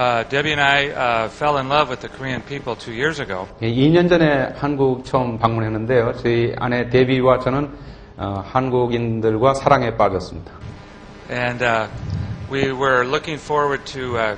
uh, Debbie and I uh, fell in love with the Korean people two years ago. 예, 2년 전에 한국 처음 방문했는데요. 저희 아내 데비와 저는 어, 한국인들과 사랑에 빠졌습니다. And uh, we were looking forward to uh,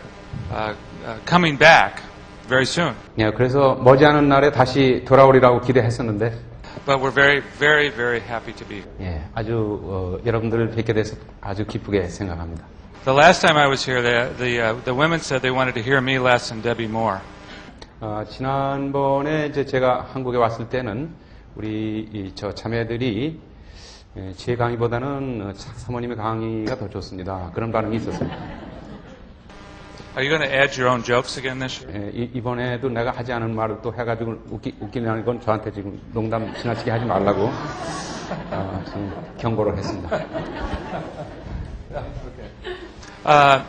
uh, uh, coming back very soon. 예, 그래서 머지않은 날에 다시 돌아오리라고 기대했었는데 But we're very, very, very happy to be here. 예, 아주 어, 여러분들을 뵙게 돼서 아주 기쁘게 생각합니다. The last time I was here, the, the, uh, the women said they wanted to hear me less and Debbie more. 어, 지난번에 이제 제가 한국에 왔을 때는 우리 이 저 자매들이 예, 제 강의보다는 어, 차- 사모님의 강의가 더 좋습니다. 그런 반응이 있었습니다. Are you going to add your own jokes again this year? 예, 이- 이번에도 내가 하지 않은 말을 또 해가지고 웃기, 웃기려는 건 저한테 지금 농담 지나치게 하지 말라고 어, 지금 경고를 했습니다. Uh,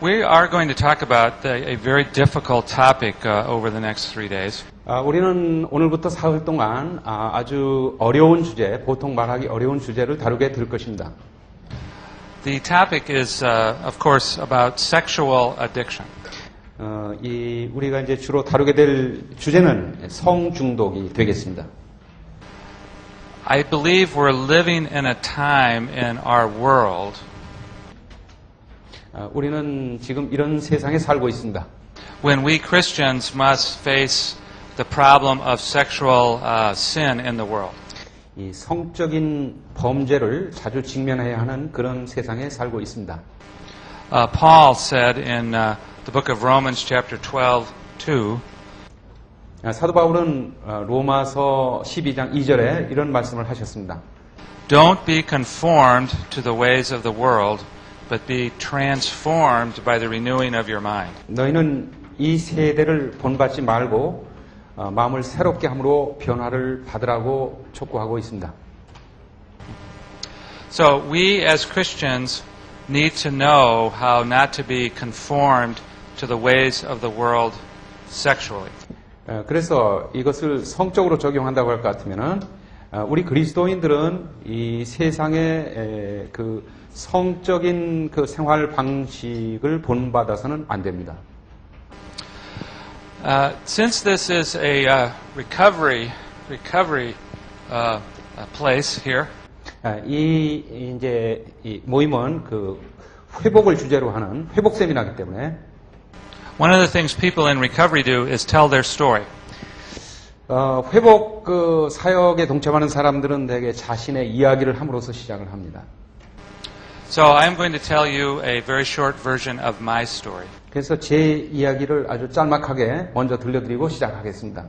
we are going to talk about a, a very difficult topic uh, over the next three days. 아, 우리는 오늘부터 사흘 동안 아, 주 어려운 주제, 보통 말하기 어려운 주제를 다루게 될 것입니다. The topic is, uh, of course, about sexual addiction. 어, 이 우리가 이제 주로 다루게 될 주제는 성 중독이 되겠습니다. I believe we're living in a time in our world 어, 우리는 지금 이런 세상에 살고 있습니다. when we Christians must face the problem of sexual uh, sin in the world. 이 성적인 범죄를 자주 직면해야 하는 그런 세상에 살고 있습니다. Uh, Paul said in uh, the book of Romans, chapter 12, 2, 아, 사도 바울은 어, 로마서 12장 2절에 이런 말씀을 하셨습니다. Don't be conformed to the ways of the world, but be transformed by the renewing of your mind. 너희는 이 세대를 본받지 말고 어, 마음을 새롭게 함으로 변화를 받으라고 촉구하고 있습니다. So we as Christians need to know how not to be conformed to the ways of the world sexually. 어, 그래서 이것을 성적으로 적용한다고 할 것 같으면은 어, 우리 그리스도인들은 이 세상의 에, 그 성적인 그 생활 방식을 본받아서는 안 됩니다. Uh, since this is a uh, recovery recovery uh, uh, place here, 아, 이 이제 이 모임은 그 회복을 주제로 하는 회복 세미나이기 때문에 one of the things people in recovery do is tell their story. 어, 회복 그 사역에 동참하는 사람들은 대개 자신의 이야기를 함으로써 시작을 합니다. So I'm going to tell you a very short version of my story. 그래서 제 이야기를 아주 짤막하게 먼저 들려드리고 시작하겠습니다.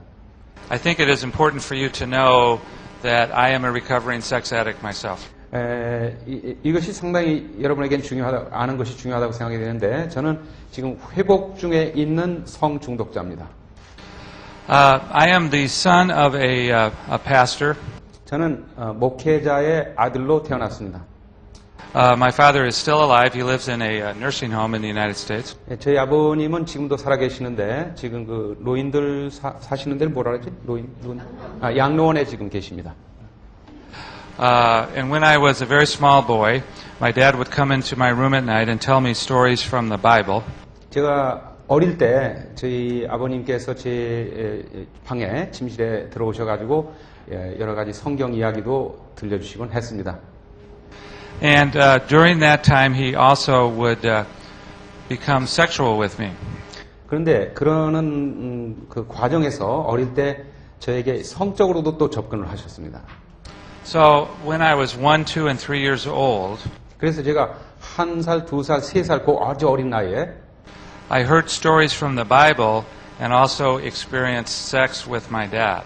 I think it is important for you to know that I am a recovering sex addict myself. 에, 이, 것이 상당히 여러분에겐 중요하다, 아는 것이 중요하다고 생각이 되는데, 저는 지금 회복 중에 있는 성 중독자입니다. Uh, I am the son of a, uh, a pastor. 저는 어, 목회자의 아들로 태어났습니다. Uh, my father is still alive. He lives in a uh, nursing home in the United States. 예, 저희 아버님은 지금도 살아계시는데, 지금 그 노인들 사, 사시는 데를 뭐라 그러지? 노인, 노인? 아, 양로원에 지금 계십니다. Uh, and when I was a very small boy, my dad would come into my room at night and tell me stories from the Bible. 제가 어릴 때 저희 아버님께서 제 에, 에, 방에 침실에 들어오셔가지고 예, 여러 가지 성경 이야기도 들려주시곤 했습니다. And uh, during that time, he also would uh, become sexual with me. 그런데 그러는 음, 그 과정에서 어릴 때 저에게 성적으로도 또 접근을 하셨습니다. So when I was one, two, and three years old, 그래서 제가 한 살, 두 살, 세 살, 그 아주 어린 나이에 I heard stories from the Bible and also experienced sex with my dad.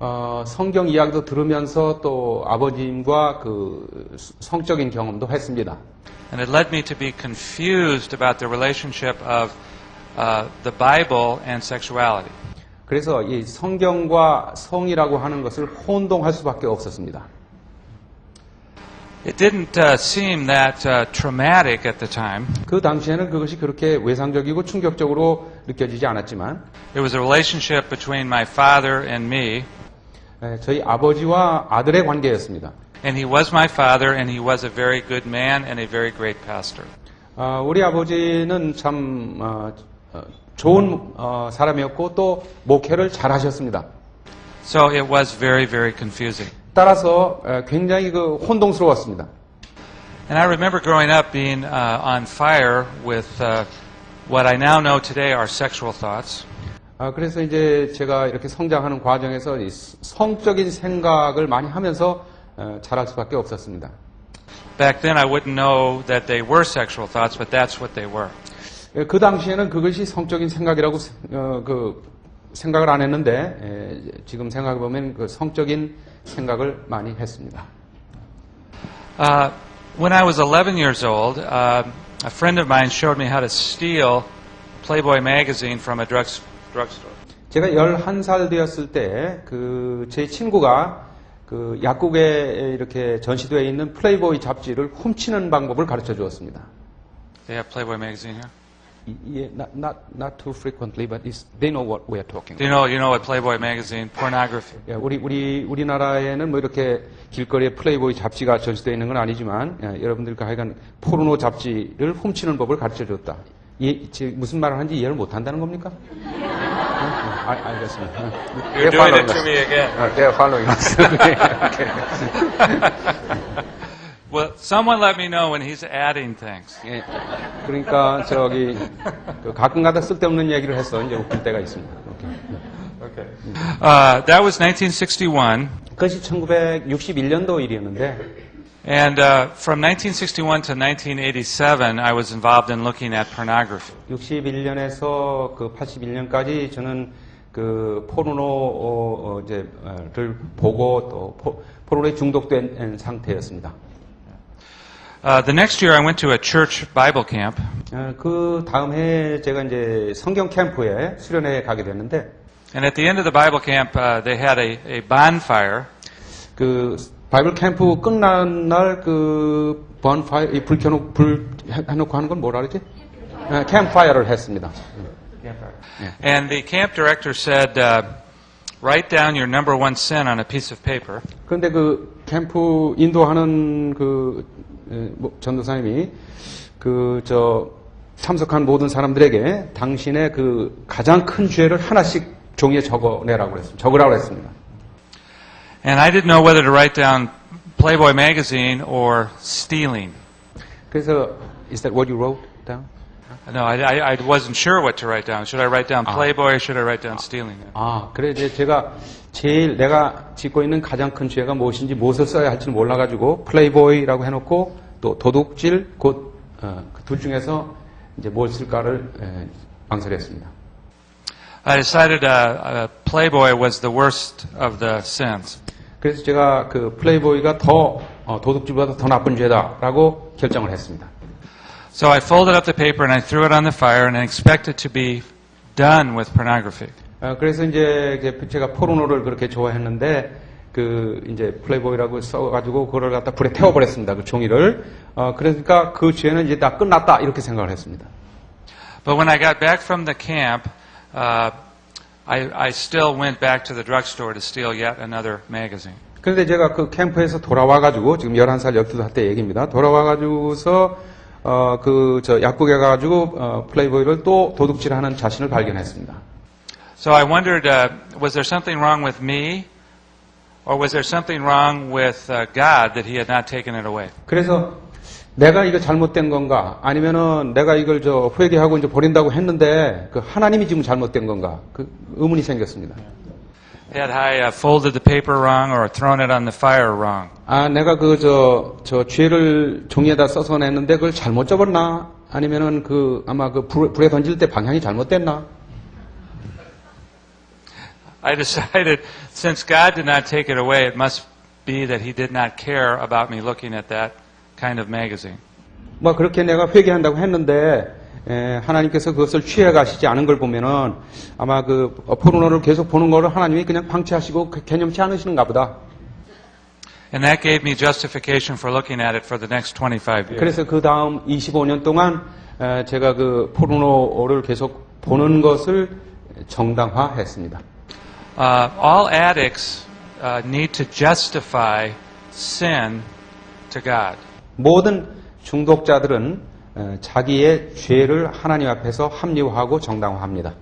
어, 성경 이야기도 들으면서 또 아버님과 그 성적인 경험도 했습니다. And it led me to be confused about the relationship of uh, the Bible and sexuality. 그래서 이 성경과 성이라고 하는 것을 혼동할 수밖에 없었습니다. It didn't uh, seem that uh, traumatic at the time. 그 당시에는 그것이 그렇게 외상적이고 충격적으로 느껴지지 않았지만 It was a relationship between my father and me, 에, 저희 아버지와 아들의 관계였습니다. and he was my father, and he was a very good man and a very great pastor. 아, 우리 아버지는 참 어, 어, 좋은 어, 사람이었고 또 목회를 잘 하셨습니다. So it was very, very confusing. 따라서 어, 굉장히 그 혼동스러웠습니다. And I remember growing up being uh, on fire with uh, what I now know today are sexual thoughts. 아, 그래서 이제 제가 이렇게 성장하는 과정에서 이 성적인 생각을 많이 하면서 어, 자랄 수밖에 없었습니다. Back then, I wouldn't know that they were sexual thoughts, but that's what they were. 예, 그 당시에는 그것이 성적인 생각이라고 어, 그 생각을 안 했는데 예, 지금 생각해 보면 그 성적인 생각을 많이 했습니다. Uh, when I was 11 years old, uh, a friend of mine showed me how to steal Playboy magazine from a drug, drugstore. 제가 11살 되었을 때 그 제 친구가 그 약국에 이렇게 전시되어 있는 플레이보이 잡지를 훔치는 방법을 가르쳐 주었습니다. They have Playboy magazine here. 예, not, not, not too frequently, but it's, they know what we are talking Do you know, you know what Playboy magazine, pornography. 예, 우리, 우리, 우리나라에는 뭐 이렇게 길거리에 플레이보이 잡지가 전시되어 있는 건 아니지만, 예, 여러분들과 하여간 포르노 잡지를 훔치는 법을 가르쳐 줬다. 이, 지- 무슨 말을 하는지 이해를 못 한다는 겁니까? 어? 어, 알, 알겠습니다. 어. 어, they are following us. Well, someone let me know when he's adding things. 예, 그러니까 저기 그 가끔가다 쓸데없는 얘기를 해서 이제 웃길 때가 있습니다. 이렇게. Uh, that was 1961, 그것이 1961년도 일이었는데 and uh, from 1961 to 1987, I was involved in looking at pornography. 61년에서 그 81년까지 저는 그 포르노 어, 어, 이제 어, 를 보고 또 포, 포르노에 중독된 상태였습니다. Uh, the next year, I went to a church Bible camp, 어, 그 다음 해 제가 이제 성경 캠프에 수련회 가게 됐는데 and at the end of the Bible camp, uh, they had a, a bonfire, 그 바이블 캠프 끝난 날 그 번파이어 불 켜놓고 불 해놓고 하는 건 뭐라 그러지? 어, 캠파이어를 했습니다. and the camp director said, uh, "Write down your number one sin on a piece of paper." 그런데 그 캠프 인도하는 그 에, 뭐, 전도사님이 그 저 참석한 모든 사람들에게 당신의 그 가장 큰 죄를 하나씩 종이에 적어내라고 그랬습니다. 적으라고 그랬습니다. And I didn't know whether to write down Playboy magazine or stealing. 그래서 is that what you wrote down? No, I, I, I wasn't sure what to write down. Should I write down Playboy or should I write down stealing? 아, 그래 이제 제가 제일 내가 짓고 있는 가장 큰 죄가 무엇인지 무엇을 써야 할지 몰라가지고 플레이보이라고 해놓고 또 도둑질 곧그둘 중에서 이제 뭘 쓸까를 에, 망설였습니다. I decided uh, uh, Playboy was the worst of the sins. 그래서 제가 그 플레이보이가 더 어, 도둑질보다 더 나쁜 죄다라고 결정을 했습니다. So I folded up the paper and I threw it on the fire and I expected to be done with pornography. 어, 그래서 이제 이제 제가 포르노를 그렇게 좋아했는데 그 이제 플레이보이라고 써가지고 그걸 갖다 불에 태워버렸습니다. 그 종이를. 어, 그러니까 그 죄는 이제 다 끝났다 이렇게 생각을 했습니다. But when I got back from the camp, uh, I, I still went back to the drugstore to steal yet another magazine. 그런데 제가 그 캠프에서 돌아와가지고 지금 11살, 12살 때 얘기입니다. 돌아와가지고서 어, 그 저 약국에 가가지고 어, 플레이보이를 또 도둑질하는 자신을 발견했습니다. So I wondered, uh, was there something wrong with me, or was there something wrong with uh, God that He had not taken it away? 그래서 내가 이거 잘못된 건가 아니면은 내가 이걸 저 회개하고 이제 버린다고 했는데 그 하나님이 지금 잘못된 건가 그 의문이 생겼습니다. Had I uh, folded the paper wrong or thrown it on the fire wrong? 아 내가 그 저 저 죄를 종이에다 써서 냈는데 그걸 잘못 접었나 아니면은 그 아마 그 불, 불에 던질 때 방향이 잘못됐나 I decided, since God did not take it away, it must be that He did not care about me looking at that kind of magazine. 뭐 그렇게 내가 회개한다고 했는데 에, 하나님께서 그것을 취해 가시지 않은 걸 보면은 아마 그 포르노를 계속 보는 거를 하나님이 그냥 방치하시고 그 개념치 않으시는가 보다. And that gave me justification for looking at it for the next 25 years. 그래서 그 다음 25년 동안 에, 제가 그 포르노를 계속 보는 것을 정당화했습니다. Uh, all addicts uh, need to justify sin to God. 모든 중독자들은 어, 자기의 죄를 하나님 앞에서 합리화하고 정당화합니다.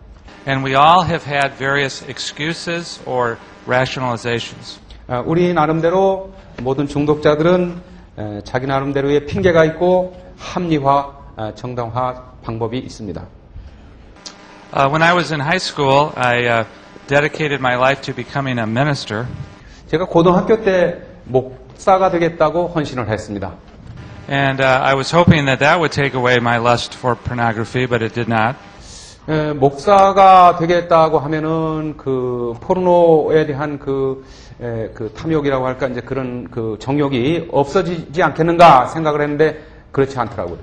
And we all have had various excuses or rationalizations. 어, 우리 나름대로 모든 중독자들은 에, 자기 나름대로의 핑계가 있고 합리화, 어, 정당화 방법이 있습니다. Uh, when I was in high school, I uh, dedicated my life to becoming a minister. 제가 고등학교 때 목사가 되겠다고 헌신을 했습니다. And uh, I was hoping that that would take away my lust for pornography, but it did not. 에, 목사가 되겠다고 하면은 그 포르노에 대한 그, 에, 그 탐욕이라고 할까 이제 그런 그 정욕이 없어지지 않겠는가 생각을 했는데 그렇지 않더라고요.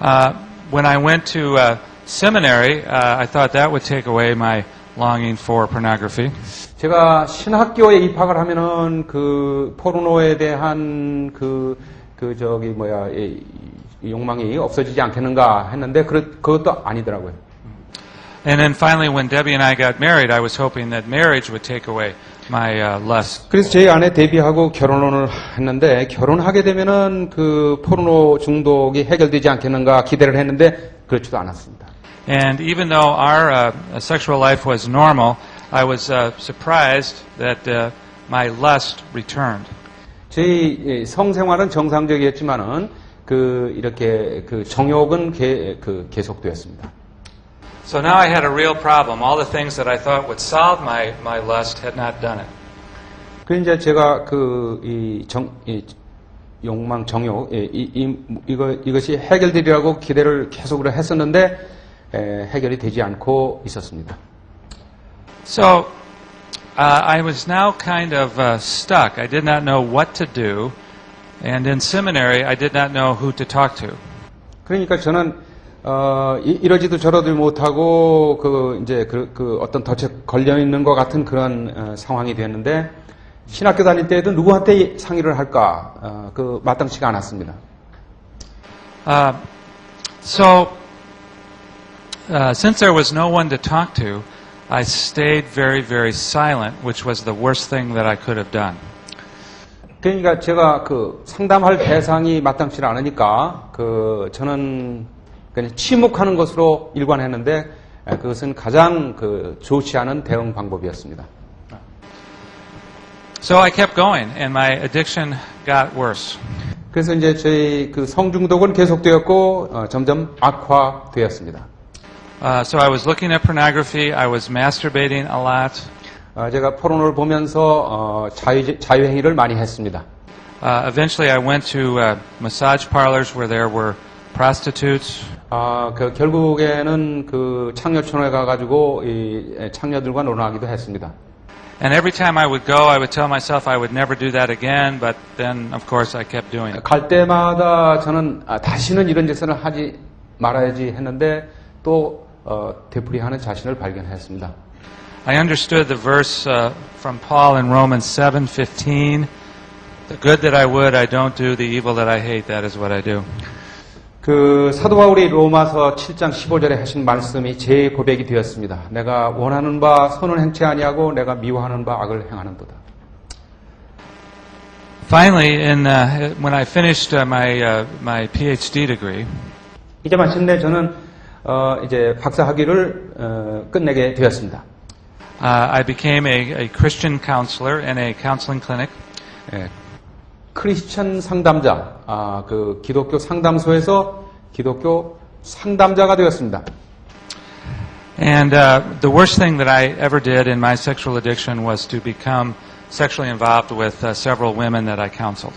Uh, when I went to uh, seminary, uh, I thought that would take away my longing for pornography. 제가 신학교에 입학을 하면은 그 포르노에 대한 그, 그 저기 뭐야, 이, 이 욕망이 없어지지 않겠는가 했는데 그, 그것도 아니더라고요. And then finally, when Debbie and I got married, I was hoping that marriage would take away my uh, lust. 그래서 제 아내 데뷔하고 결혼을 했는데 결혼하게 되면은 그 포르노 중독이 해결되지 않겠는가 기대를 했는데 그렇지도 않았습니다. And even though our uh, sexual life was normal, I was uh, surprised that uh, my lust returned. 저희 성생활은 정상적이었지만은 그 이렇게 그 정욕은 개, 그 계속되었습니다. So now I had a real problem. All the things that I thought would solve my, my lust had not done it. 그 이제 제가 그이 정, 이 욕망 정욕 이, 이, 이, 이거 이것이 해결되리라고 기대를 계속으로 했었는데 에, 해결이 되지 않고 있었습니다. So uh, I was now kind of uh, stuck. I did not know what to do. And in seminary, I did not know who to talk to. 그러니까 저는 어, 이, 이러지도 저러지 못하고 그 이제 그, 그 어떤 덫에 걸려 있는 것 같은 그런 어, 상황이 되었는데 신학교 다닐 때에도 누구한테 상의를 할까 어, 그 마땅치가 않았습니다. Uh, so, uh, since there was no one to talk to, I stayed very, very silent, which was the worst thing that I could have done. 그러니까 제가 그 상담할 대상이 마땅치 않으니까 그 저는 그냥 침묵하는 것으로 일관했는데 에, 그것은 가장 그 좋지 않은 대응 방법이었습니다. So I kept going, and my addiction got worse. 그래서 이제 저희 그 성중독은 계속되었고 어, 점점 악화되었습니다. Uh, so I was looking at pornography, I was masturbating a lot. 어, 제가 포르노를 보면서 어, 자유, 자유행위를 많이 했습니다. Uh, eventually, I went to uh, massage parlors where there were prostitutes. 아, 그 결국에는 그 창녀촌에 가가지고 이 창녀들과 논하기도 했습니다. And every time I would go, I would tell myself I would never do that again, but then, of course, I kept doing it. 갈 때마다 저는 아, 다시는 이런 짓을 하지 말아야지 했는데 또 어, 되풀이하는 자신을 발견했습니다. I understood the verse uh, from Paul in Romans 7:15. The good that I would, I don't do. The evil that I hate, that is what I do. 그 사도 바울이 로마서 7장 15절에 하신 말씀이 제 고백이 되었습니다. 내가 원하는 바 선을 행치 아니하고 내가 미워하는 바 악을 행하는도다. Finally, in, uh, when I finished uh, my, uh, my PhD degree, 이제 마침내 저는 어, 이제 박사 학위를 어, 끝내게 되었습니다. uh, I became a, a Christian counselor in a counseling clinic. 예, 크리스천 상담자, 아, 그 기독교 상담소에서 기독교 상담자가 되었습니다. And uh, the worst thing that I ever did in my sexual addiction was to become sexually involved with uh, several women that I counseled.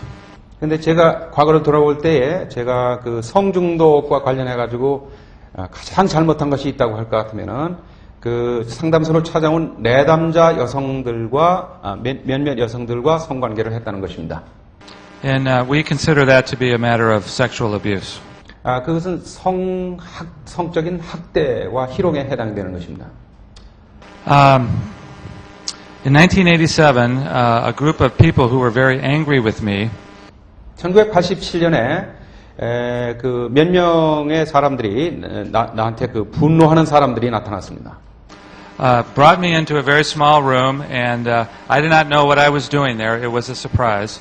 근데 제가 과거를 돌아볼 때에 제가 그 성중독과 관련해 가지고 아, 가장 잘못한 것이 있다고 할 것 같으면은 그 상담소를 찾아온 내담자 여성들과 아, 몇- 몇몇 여성들과 성관계를 했다는 것입니다. And uh, we consider that to be a matter of sexual abuse. 아, 그것은 성 학 성적인 학대와 희롱에 해당되는 것입니다. Um, in 1987, uh, a group of people who were very angry with me 1987년에 그 몇 명의 사람들이 나, 나한테 그 분노하는 사람들이 나타났습니다. uh, brought me into a very small room, and uh, I did not know what I was doing there. It was a surprise.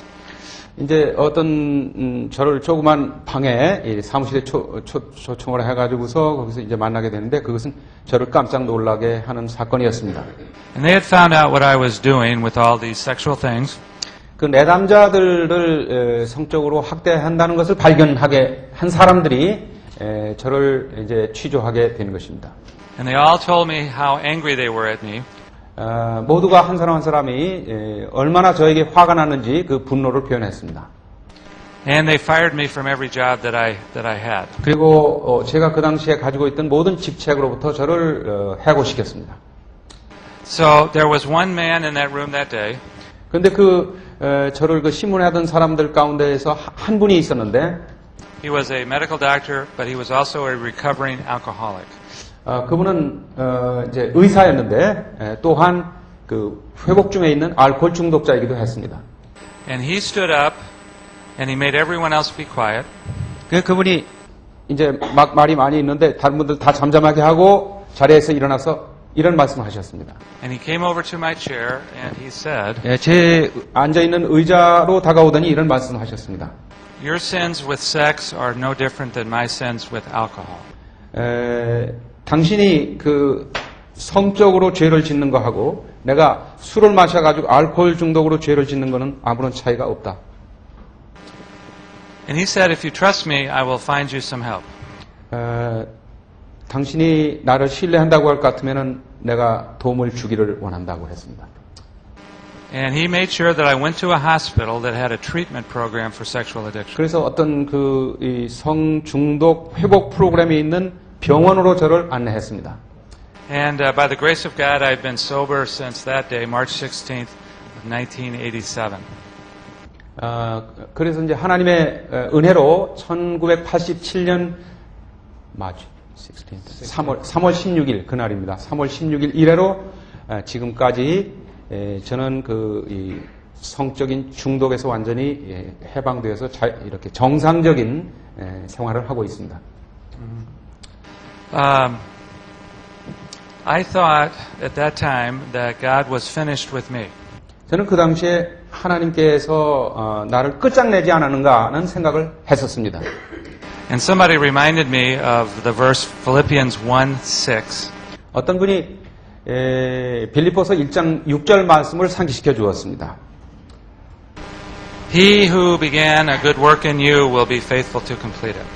이제 어떤 음, 저를 조그만 방에 이 사무실에 초, 초, 초청을 해가지고서 거기서 이제 만나게 되는데 그것은 저를 깜짝 놀라게 하는 사건이었습니다. And they had found out what I was doing with all these sexual things. 그 내담자들을 에, 성적으로 학대한다는 것을 발견하게 한 사람들이 에, 저를 이제 취조하게 되는 것입니다. And they all told me how angry they were at me. 어, 모두가 한 사람 한 사람이 에, 얼마나 저에게 화가 났는지 그 분노를 표현했습니다. And they fired me from every job that I, that I had. 그리고 어, 제가 그 당시에 가지고 있던 모든 직책으로부터 저를 어, 해고시켰습니다. So there was one man in that room that day 그런데 그 에, 저를 그 신문에 하던 사람들 가운데에서 하- 한 분이 있었는데 He was a medical doctor, but he was also a recovering alcoholic. 어, 그분은 어, 이제 의사였는데 에, 또한 그 회복 중에 있는 알코올 중독자이기도 했습니다. And he stood up and he made everyone else be quiet. 그 그분이 이제 막 말이 많이 있는데 다른 분들 다 잠잠하게 하고 자리에서 일어나서 이런 말씀을 하셨습니다. And he came over to my chair and he said, 예, 제 앉아 있는 의자로 다가오더니 이런 말씀을 하셨습니다. Your sins with sex are no different than my sins with alcohol. 에, 당신이 그 성적으로 죄를 짓는 거하고 내가 술을 마셔가지고 알코올 중독으로 죄를 짓는 거는 아무런 차이가 없다. And he said, If you trust me, I will find you some help. 에, 당신이 나를 신뢰한다고 할 것 같으면 내가 도움을 주기를 원한다고 했습니다. And he made sure that I went to a hospital that had a treatment program for sexual addiction. 그래서 어떤 그 성중독 회복 프로그램이 있는 병원으로 저를 안내했습니다. And uh, by the grace of God, I've been sober since that day, March 16th, of 1987. 아, 그래서 이제 하나님의 어, 은혜로 1987년 마주 3월 3월 16일 그날입니다. 3월 16일 이래로 어, 지금까지 에, 저는 그이 성적인 중독에서 완전히 예, 해방되어서 자- 이렇게 정상적인 에, 생활을 하고 있습니다. Um, I thought at that time that God was finished with me. 저는 그 당시에 하나님께서 어, 나를 끝장내지 않았는가 하는 생각을 했었습니다. And somebody reminded me of the verse Philippians 1 6. 어떤 분이 에, 빌립보서 1장 6절 말씀을 상기시켜 주었습니다. He who began a good work in you will be faithful to complete it.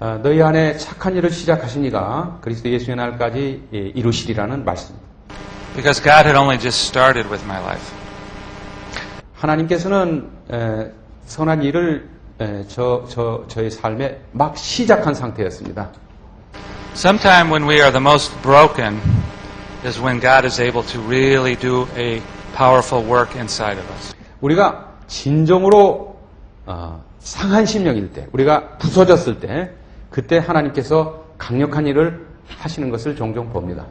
어, 너희 안에 착한 일을 시작하신 이가 그리스도 예수의 날까지 예, 이루시리라는 말씀입니다. Because God had only just started with my life. 하나님께서는 에, 선한 일을 에, 저, 저, 저의 삶에 막 시작한 상태였습니다. Sometime when we are the most broken is when God is able to really do a powerful work inside of us. 우리가 진정으로 어, 상한 심령일 때, 우리가 부서졌을 때, 그때 하나님께서 강력한 일을 하시는 것을 종종 봅니다.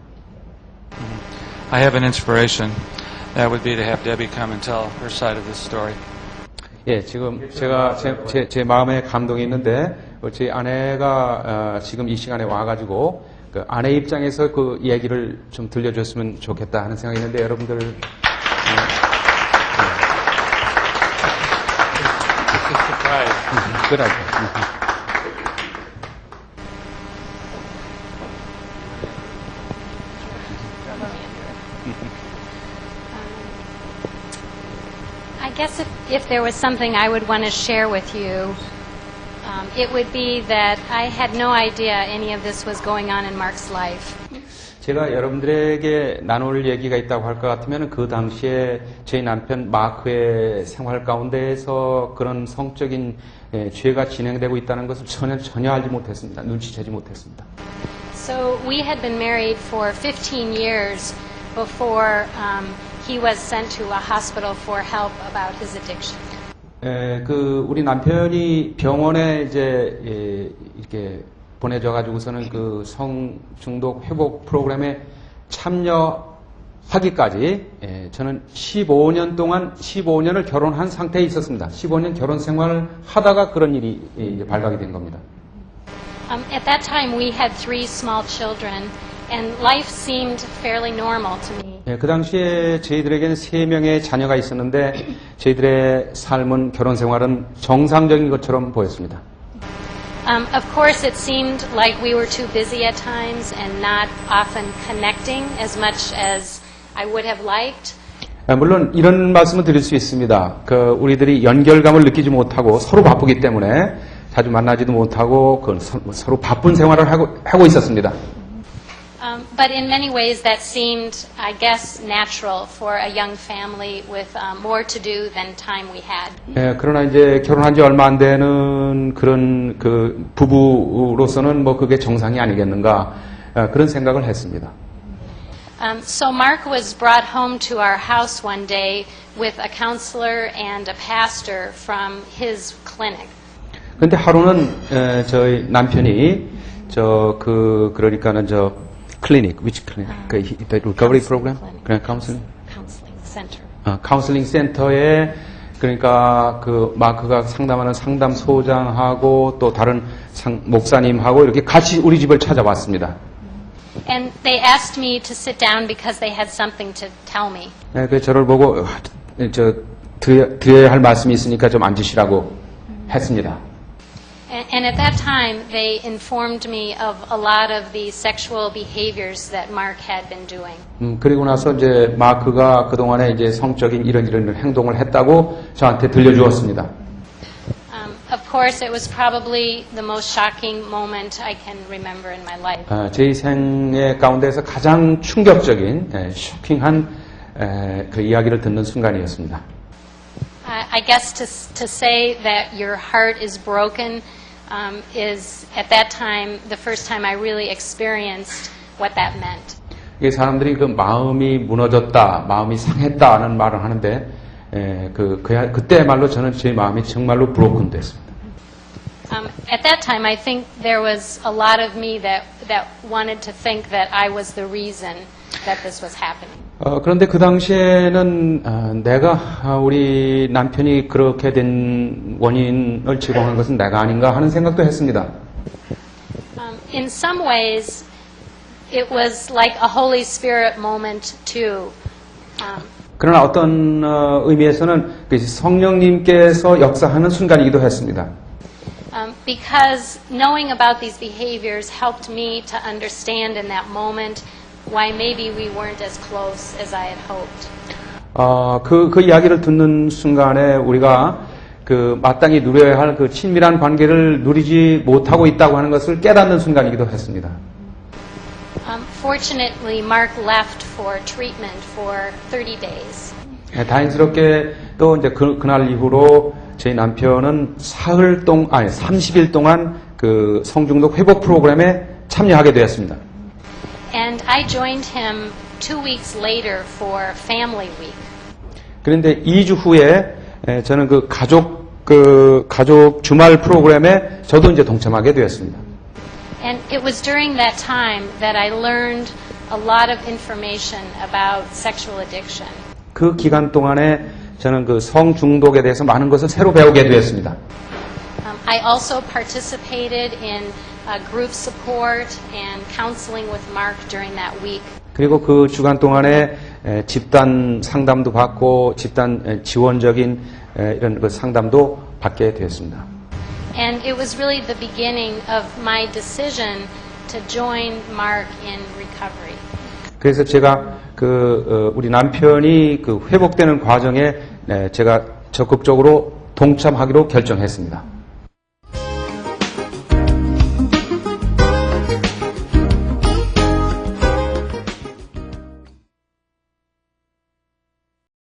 I have an inspiration. That would be to have Debbie come and tell her side of this story. 예, 지금 제가 제, 제, 제 마음에 감동이 있는데 어, 제 아내가 어, 지금 이 시간에 와가지고 그 아내 입장에서 그 얘기를 좀 들려줬으면 좋겠다 하는 생각이 있는데 여러분들. 어, 그 guess if, if there was something I would want to share with you, um, it would be that I had no idea any of this was going on in Mark's life. 제가 여러분들에게 나눌 얘기가 있다고 할 것 같으면 그 당시에 저희 남편 마크의 생활 가운데에서 그런 성적인 예, 죄가 진행되고 있다는 것을 전혀 전혀 알지 못했습니다. 눈치채지 못했습니다. So we had been married for 15 years before um, he was sent to a hospital for help about his addiction. 에, 그 우리 남편이 병원에 이제 예, 이렇게 보내져 가지고서는 그 성 중독 회복 프로그램에 참여하기까지 예, 저는 15년 동안 15년을 결혼한 상태에 있었습니다. 15년 결혼 생활을 하다가 그런 일이 예, 발각이 된 겁니다. Um, at that time, we had three small children, and life seemed fairly normal to me. 예, 그 당시에 저희들에게는 세 명의 자녀가 있었는데 저희들의 삶은 결혼 생활은 정상적인 것처럼 보였습니다. Um, of course, it seemed like we were too busy at times and not often connecting as much as I would have liked. 아, 물론 이런 말씀을 드릴 수 있습니다. 그 우리들이 연결감을 느끼지 못하고 서로 바쁘기 때문에 자주 만나지도 못하고 그 서, 서로 바쁜 생활을 하고, 하고 있었습니다. Um, but in many ways, that seemed, I guess, natural for a young family with um, more to do than time we had. 예, 그러나 이제 결혼한 지 얼마 안 되는 그런 그 부부로서는 뭐 그게 정상이 아니겠는가 아, 그런 생각을 했습니다. Um, so Mark was brought home to our house one day with a counselor and a pastor from his clinic. 근데 하루는 에, 저희 남편이 저 그 그러니까는 저 클리닉, which clinic? 그 히- the recovery program? Clinic. 그냥 카운슬링? Counseling center. 아, 카운슬링 센터에 그러니까 그 마크가 상담하는 상담 소장하고 또 다른 상, 목사님하고 이렇게 같이 우리 집을 찾아왔습니다. And they asked me to sit down because they had something to tell me. 네, 그 저를 보고 어, 저 드려, 드려야 할 말씀이 있으니까 좀 앉으시라고 했습니다. And, and at that time, they informed me of a lot of the sexual behaviors that Mark had been doing. 음, 그리고 나서 이제 마크가 그동안에 이제 성적인 이런 이런 행동을 했다고 저한테 들려주었습니다. Um, of course, it was probably the most shocking moment I can remember in my life. 아, 제 생애 가운데서 가장 충격적인, 에, 쇼킹한 에, 그 이야기를 듣는 순간이었습니다. I, I guess to, s- to say that your heart is broken um, is, at that time, the first time I really experienced what that meant. 이게 사람들이 그 마음이 무너졌다, 마음이 상했다는 말을 하는데, 에, 그, 그, 그때 말로 저는 제 마음이 정말로 브로큰 됐습니다. Um, at that time, I think there was a lot of me that, that wanted to think that I was the reason that this was happening. 어, 그런데 그 당시에는 아, 내가 아, 우리 남편이 그렇게 된 원인을 제공한 것은 내가 아닌가 하는 생각도 했습니다. Um, in some ways, it was like a Holy Spirit moment, too. Um, 그러나 어떤 어, 의미에서는 그 성령님께서 역사하는 순간이기도 했습니다. Um, because knowing about these behaviors helped me to understand in that moment why maybe we weren't as close as I had hoped. 어, 그, 그 이야기를 듣는 순간에 우리가 그 마땅히 누려야 할 그 친밀한 관계를 누리지 못하고 있다고 하는 것을 깨닫는 순간이기도 했습니다. Um, fortunately, Mark left for treatment for 30 days. 예, 다행스럽게 또 이제 그, 그날 이후로 저희 남편은 사흘 동, 아니, 30일 동안 그 성중독 회복 프로그램에 참여하게 되었습니다. And I joined him two weeks later for Family Week. 그런데 2주 후에 에, 저는 그 가족 그 가족 주말 프로그램에 저도 이제 동참하게 되었습니다. And it was during that time that I learned a lot of information about sexual addiction. 그 기간 동안에 저는 그 성중독에 대해서 많은 것을 새로 배우게 되었습니다. Um, I also participated in uh, group support and counseling with Mark during that week. 그리고 그 주간 동안에 에, 집단 상담도 받고 집단 에, 지원적인 에, 이런 그 상담도 받게 되었습니다. And it was really the beginning of my decision to join Mark in recovery. 그래서 제가 그 어, 우리 남편이 그 회복되는 과정에 에, 제가 적극적으로 동참하기로 결정했습니다.